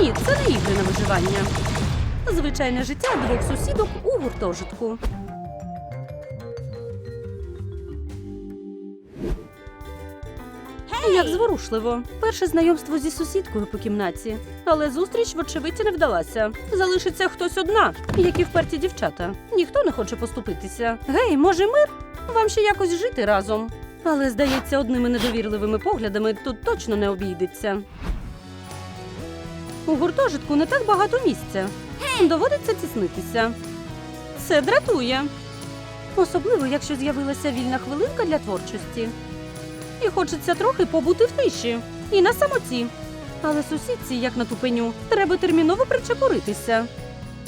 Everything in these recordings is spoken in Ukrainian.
Ні, це не ігри на виживання. Звичайне життя двох сусідок у гуртожитку. Як зворушливо. Перше знайомство зі сусідкою по кімнаті. Але зустріч, вочевидь, не вдалася. Залишиться хтось одна, як і вперті дівчата. Ніхто не хоче поступитися. Гей, може, мир? Вам ще якось жити разом. Але, здається, одними недовірливими поглядами тут точно не обійдеться. У гуртожитку не так багато місця. Доводиться тіснитися. Це дратує. Особливо, якщо з'явилася вільна хвилинка для творчості. І хочеться трохи побути в тиші і на самоті. Але сусідці, як на тупеню, треба терміново причепуритися.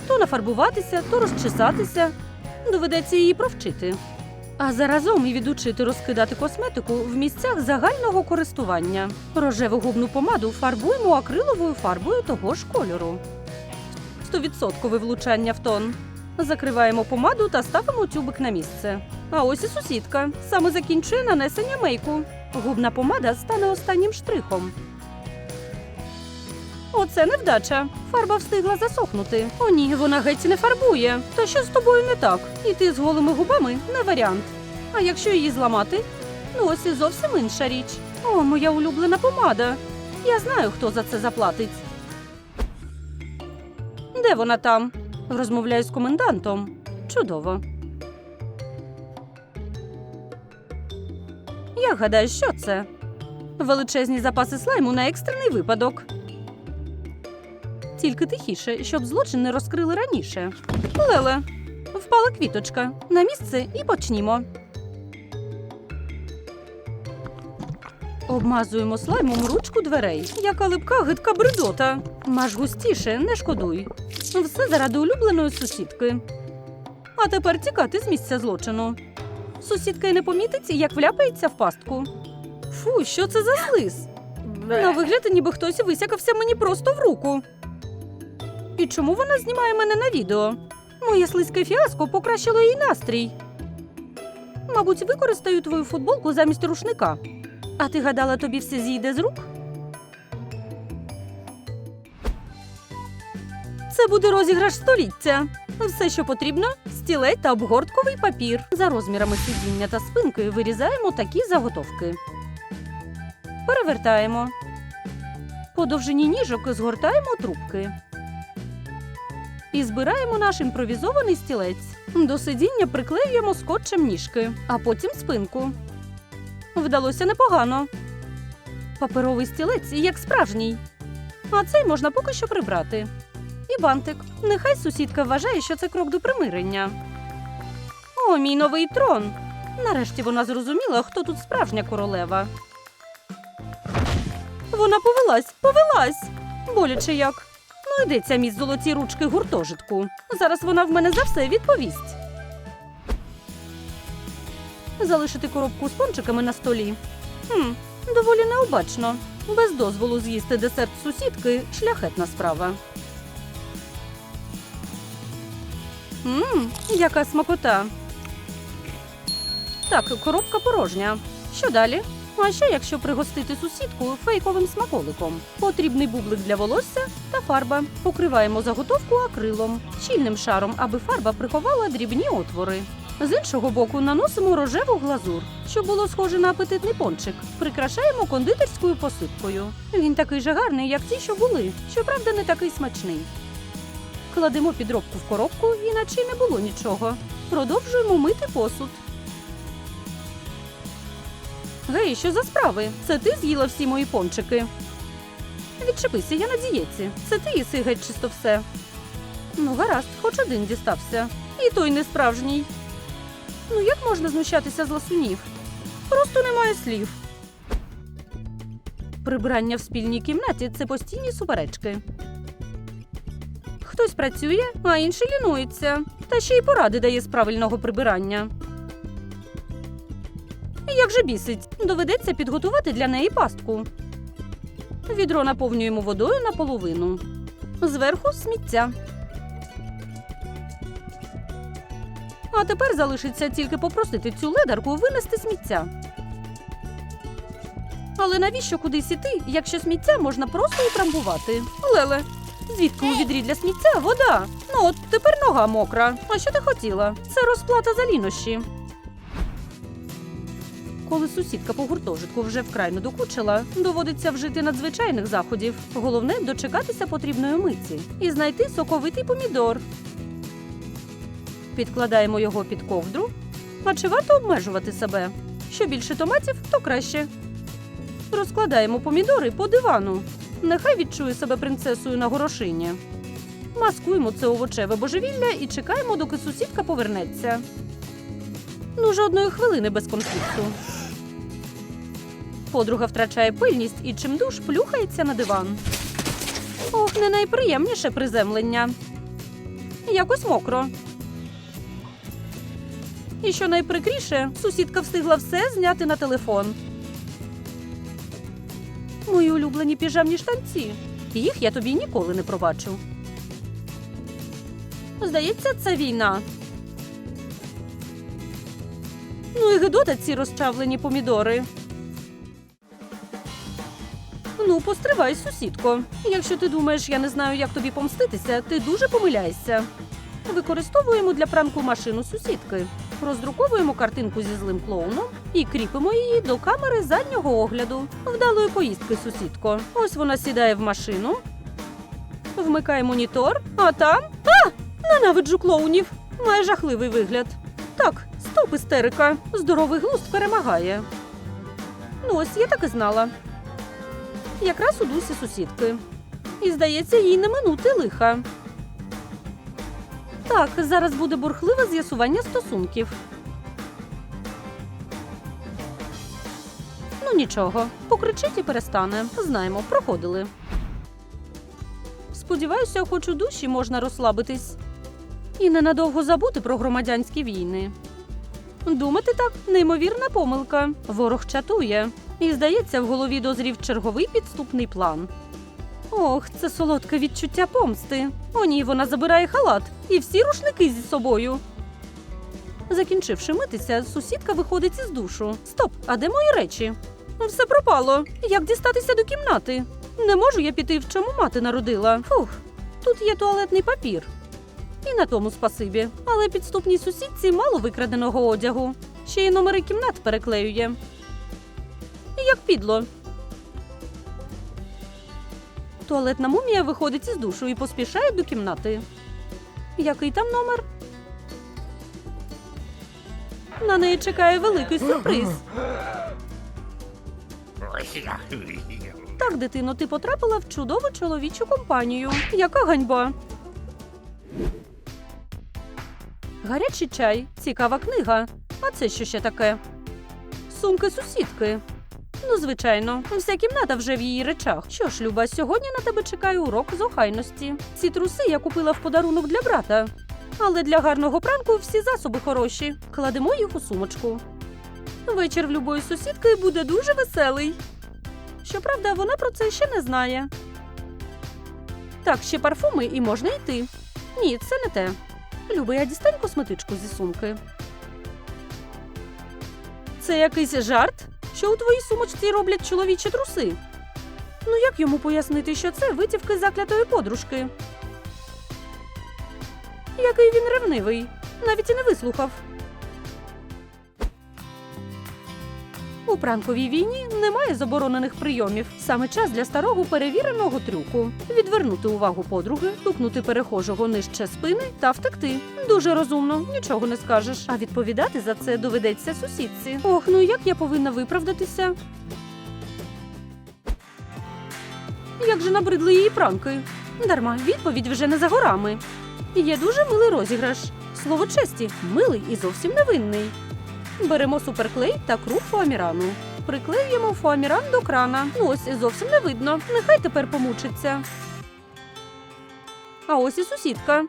То нафарбуватися, то розчесатися. Доведеться її провчити. А заразом і відучити розкидати косметику в місцях загального користування. Рожеву губну помаду фарбуємо акриловою фарбою того ж кольору. Стовідсоткове влучання в тон. Закриваємо помаду та ставимо тюбик на місце. А ось і сусідка. Саме закінчує нанесення мейку. Губна помада стане останнім штрихом. Оце невдача. Фарба встигла засохнути. О ні, вона геть не фарбує. Та що з тобою не так? Іти з голими губами не варіант. А якщо її зламати? Ну ось і зовсім інша річ. О, моя улюблена помада. Я знаю, хто за це заплатить. Де вона там? Розмовляю з комендантом. Чудово. Як гадаєш, що це? Величезні запаси слайму на екстрений випадок. Тільки тихіше, щоб злочин не розкрили раніше. Леле, впала квіточка. На місце і почнімо. Обмазуємо слаймом ручку дверей. Яка липка гидка бредота. Маш густіше, не шкодуй. Все заради улюбленої сусідки. А тепер тікати з місця злочину. Сусідка й не помітить, як вляпається в пастку. Фу, що це за слиз? На вигляд, ніби хтось висякався мені просто в руку. І чому вона знімає мене на відео? Моє слизьке фіаско покращило їй настрій. Мабуть, використаю твою футболку замість рушника. А ти гадала, тобі все зійде з рук? Це буде розіграш століття. Все, що потрібно, стілець та обгортковий папір. За розмірами сидіння та спинки вирізаємо такі заготовки. Перевертаємо. По довжині ніжок згортаємо трубки. І збираємо наш імпровізований стілець. До сидіння приклеюємо скотчем ніжки, а потім спинку. Вдалося непогано. Паперовий стілець як справжній. А цей можна поки що прибрати. І бантик. Нехай сусідка вважає, що це крок до примирення. О, мій новий трон. Нарешті вона зрозуміла, хто тут справжня королева. Вона повелась, повелась. Боляче як. Ну, ця міс золоті ручки гуртожитку. Зараз вона в мене за все відповість. Залишити коробку з пончиками на столі. Хм, доволі необачно. Без дозволу з'їсти десерт сусідки шляхетна справа. Мм, яка смакота. Так, коробка порожня. Що далі? А ще якщо пригостити сусідку фейковим смаколиком. Потрібний бублик для волосся та фарба. Покриваємо заготовку акрилом, щільним шаром, аби фарба приховала дрібні отвори. З іншого боку наносимо рожеву глазур, щоб було схоже на апетитний пончик. Прикрашаємо кондитерською посипкою. Він такий же гарний, як ті, що були, щоправда, не такий смачний. Кладемо підробку в коробку, іначе не було нічого. Продовжуємо мити посуд. Гей, що за справи? Це ти з'їла всі мої пончики? Відчепися, я на дієті. Це ти їси геть чисто все. Ну, гаразд, хоч один дістався. І той не справжній. Ну, як можна знущатися з ласунів? Просто немає слів. Прибирання в спільній кімнаті це постійні суперечки. Хтось працює, а інший лінується. Та ще й поради дає з правильного прибирання. Як же бісить, доведеться підготувати для неї пастку. Відро наповнюємо водою наполовину. Зверху сміття. А тепер залишиться тільки попросити цю ледарку винести сміття. Але навіщо кудись іти, якщо сміття можна просто утрамбувати? Леле, звідки у відрі для сміття вода? Ну от тепер нога мокра. А що ти хотіла? Це розплата за лінощі. Коли сусідка по гуртожитку вже вкрай надокучила, доводиться вжити надзвичайних заходів. Головне дочекатися потрібної миті і знайти соковитий помідор. Підкладаємо його під ковдру. А чи варто обмежувати себе? Що більше томатів, то краще. Розкладаємо помідори по дивану. Нехай відчує себе принцесою на горошині. Маскуємо це овочеве божевілля і чекаємо, доки сусідка повернеться. Ну, жодної хвилини без конфлікту. Подруга втрачає пильність і чимдуж плюхається на диван. Ох, не найприємніше приземлення. Якось мокро. І що найприкріше, сусідка встигла все зняти на телефон. Мої улюблені піжамні штанці. Їх я тобі ніколи не пробачу. Здається, це війна. Ну і гидота ці розчавлені помідори. Ну, постривай, сусідко. Якщо ти думаєш, я не знаю, як тобі помститися, ти дуже помиляєшся. Використовуємо для пранку машину сусідки. Роздруковуємо картинку зі злим клоуном і кріпимо її до камери заднього огляду. Вдалої поїздки, сусідко. Ось вона сідає в машину. Вмикає монітор, а там. А! Ненавиджу клоунів. Має жахливий вигляд. Так, стоп, істерика. Здоровий глузд перемагає. Ну, ось я так і знала. Якраз у дусі сусідки. І здається, їй не минути лиха. Так, зараз буде бурхливе з'ясування стосунків. Ну нічого, покричить і перестане. Знаємо, проходили. Сподіваюся, хоч у душі можна розслабитись. І ненадовго забути про громадянські війни. Думати так неймовірна помилка. Ворог чатує. І, здається, в голові дозрів черговий підступний план. Ох, це солодке відчуття помсти. О, ні, вона забирає халат і всі рушники зі собою. Закінчивши митися, сусідка виходить із душу. Стоп, а де мої речі? Все пропало. Як дістатися до кімнати? Не можу я піти, в чому мати народила. Фух, тут є туалетний папір. І на тому спасибі. Але підступній сусідці мало викраденого одягу. Ще й номери кімнат переклеює. Як підло. Туалетна мумія виходить із душу і поспішає до кімнати. Який там номер? На неї чекає великий сюрприз. Так, дитино, ти потрапила в чудову чоловічу компанію. Яка ганьба. Гарячий чай, цікава книга. А це що ще таке? Сумки сусідки. Ну, звичайно, вся кімната вже в її речах. Що ж, Люба, сьогодні на тебе чекає урок з охайності. Ці труси я купила в подарунок для брата. Але для гарного пранку всі засоби хороші. Кладемо їх у сумочку. Вечір в любої сусідки буде дуже веселий. Щоправда, вона про це ще не знає. Так, ще парфуми і можна йти. Ні, це не те. Люба, я дістань косметичку зі сумки. Це якийсь жарт? Що у твоїй сумочці роблять чоловічі труси? Ну як йому пояснити, що це витівки заклятої подружки? Який він ревнивий, навіть і не вислухав. У пранковій війні немає заборонених прийомів. Саме час для старого перевіреного трюку: відвернути увагу подруги, тукнути перехожого нижче спини та втекти. Дуже розумно, нічого не скажеш. А відповідати за це доведеться сусідці. Ох, ну як я повинна виправдатися? Як же набридли її пранки? Дарма, відповідь вже не за горами. Є дуже милий розіграш. Слово честі, милий і зовсім невинний. Беремо суперклей та круг фоамірану. Приклеюємо фоаміран до крана. Ну ось зовсім не видно. Нехай тепер помучиться. А ось і сусідка.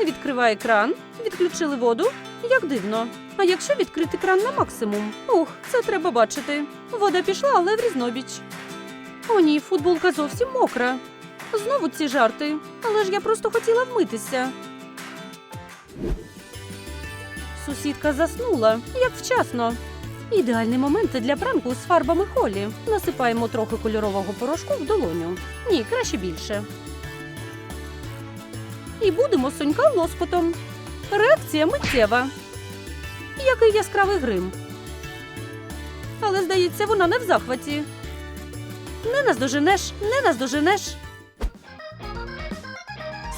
Відкриває кран, відключили воду. Як дивно. А якщо відкрити кран на максимум? Ух, це треба бачити. Вода пішла, але в різнобіч. О, ні, футболка зовсім мокра. Знову ці жарти. Але ж я просто хотіла вмитися. Сусідка заснула, як вчасно. Ідеальний момент для пранку з фарбами холі. Насипаємо трохи кольорового порошку в долоню. Ні, краще більше. І будемо сонька лоскотом. Реакція миттєва. Який яскравий грим. Але, здається, вона не в захваті. Не наздоженеш, не наздоженеш.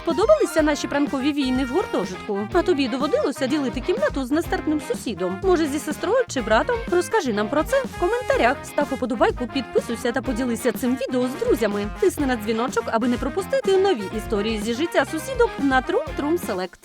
Сподобалися наші пранкові війни в гуртожитку? А тобі доводилося ділити кімнату з нестерпним сусідом? Може, зі сестрою чи братом? Розкажи нам про це в коментарях. Став уподобайку, підписуйся та поділися цим відео з друзями. Тисни на дзвіночок, аби не пропустити нові історії зі життя сусідок на Трум Трум Селект.